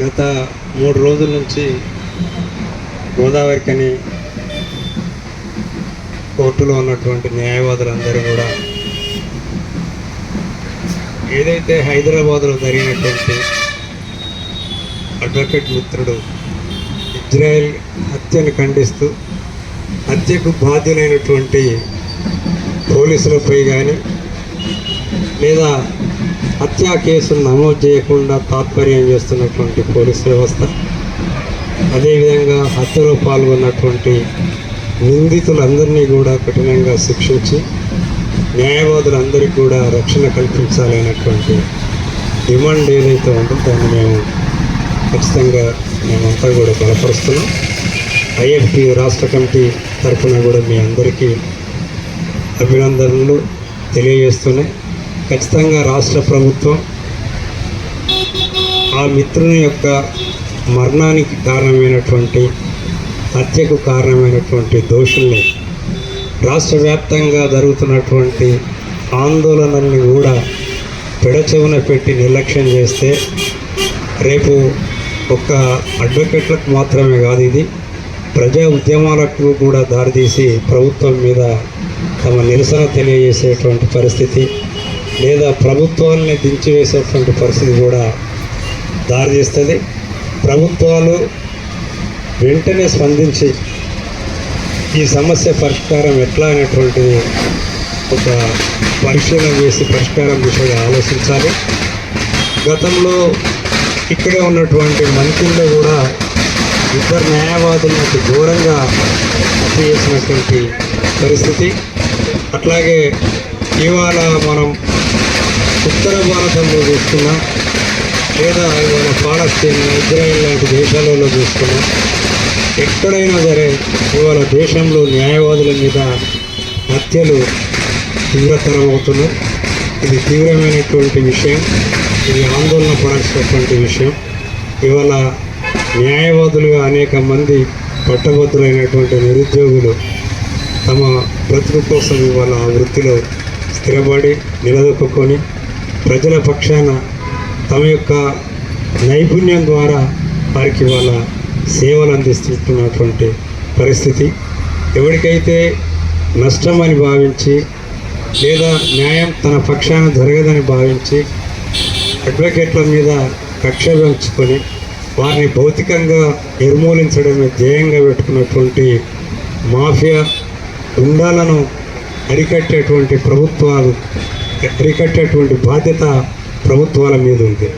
గత మూడు రోజుల నుంచి గోదావరికని కోర్టులో ఉన్నటువంటి న్యాయవాదులందరూ కూడా ఏదైతే హైదరాబాద్లో జరిగినటువంటి అడ్వకేట్ మిత్రుడు ఇజ్రాయెల్ హత్యను ఖండిస్తూ హత్యకు బాధ్యులైనటువంటి పోలీసులపై కానీ లేదా హత్యా కేసులు నమోదు చేయకుండా తాత్పర్యం చేస్తున్నటువంటి పోలీస్ వ్యవస్థ అదేవిధంగా హత్యలో పాల్గొన్నటువంటి నిందితులందరినీ కూడా కఠినంగా శిక్షించి న్యాయవాదులందరికీ కూడా రక్షణ కల్పించాలనేటువంటి డిమాండ్ ఏదైతే ఉందో దాన్ని మేము ఖచ్చితంగా మేమంతా కూడా బలపరుస్తున్నాం. ఐఎఫ్టి రాష్ట్ర కమిటీ తరఫున కూడా మీ అందరికీ అభినందనలు తెలియజేస్తున్నాయి. ఖచ్చితంగా రాష్ట్ర ప్రభుత్వం ఆ మిత్రుని యొక్క మరణానికి కారణమైనటువంటి హత్యకు కారణమైనటువంటి దోషుల్ని రాష్ట్ర వ్యాప్తంగా జరుగుతున్నటువంటి ఆందోళనల్ని కూడా పెడచెవున పెట్టి నిర్లక్ష్యం చేస్తే రేపు ఒక్క అడ్వకేట్లకు మాత్రమే కాదు ఇది ప్రజా ఉద్యమాలకు కూడా దారితీసి ప్రభుత్వం మీద తమ నిరసన తెలియజేసేటువంటి పరిస్థితి. లేదా ప్రభుత్వాలని దించివేసేటువంటి పరిస్థితి కూడా దారితీస్తుంది ప్రభుత్వాలు వెంటనే స్పందించి ఈ సమస్య పరిష్కారం ఎట్లా అనేటువంటిది ఒక పరిశీలన చేసి పరిష్కారం దిశగా ఆలోచించాలి. గతంలో ఇక్కడే ఉన్నటువంటి మంత్రుల్లో కూడా ఇద్దరు న్యాయవాదులకు ఘోరంగా హత్య చేసినటువంటి పరిస్థితి. అట్లాగే ఇవాళ మనం ఉత్తర భారతంలో చూసుకున్నా లేదా మన పాలస్తీన్ ఇజ్రాయిల్ లాంటి దేశాలలో చూసుకున్నా ఎక్కడైనా సరే ఇవాళ దేశంలో న్యాయవాదుల మీద హత్యలు తీవ్రతరం అవుతున్నాయి. ఇది తీవ్రమైనటువంటి విషయం. ఇది ఆందోళన పడాల్సినటువంటి విషయం. ఇవాళ న్యాయవాదులుగా అనేక మంది పట్టభద్రులైనటువంటి నిరుద్యోగులు తమ బ్రతుకు కోసం ఇవాళ ఆ వృత్తిలో స్థిరపడి నిలదొక్కుని ప్రజల పక్షాన తమ యొక్క నైపుణ్యం ద్వారా వారికి వాళ్ళ సేవలు అందిస్తున్నటువంటి పరిస్థితి. ఎవరికైతే నష్టమని భావించి లేదా న్యాయం తన పక్షాన జరగదని భావించి అడ్వకేట్ల మీద కక్ష పెంచుకొని వారిని భౌతికంగా నిర్మూలించడమే ధ్యేయంగా పెట్టుకున్నటువంటి మాఫియా గుండాలను అరికట్టేటువంటి ప్రభుత్వాలు అరికట్టేటువంటి బాధ్యత ప్రభుత్వాల మీద ఉంది.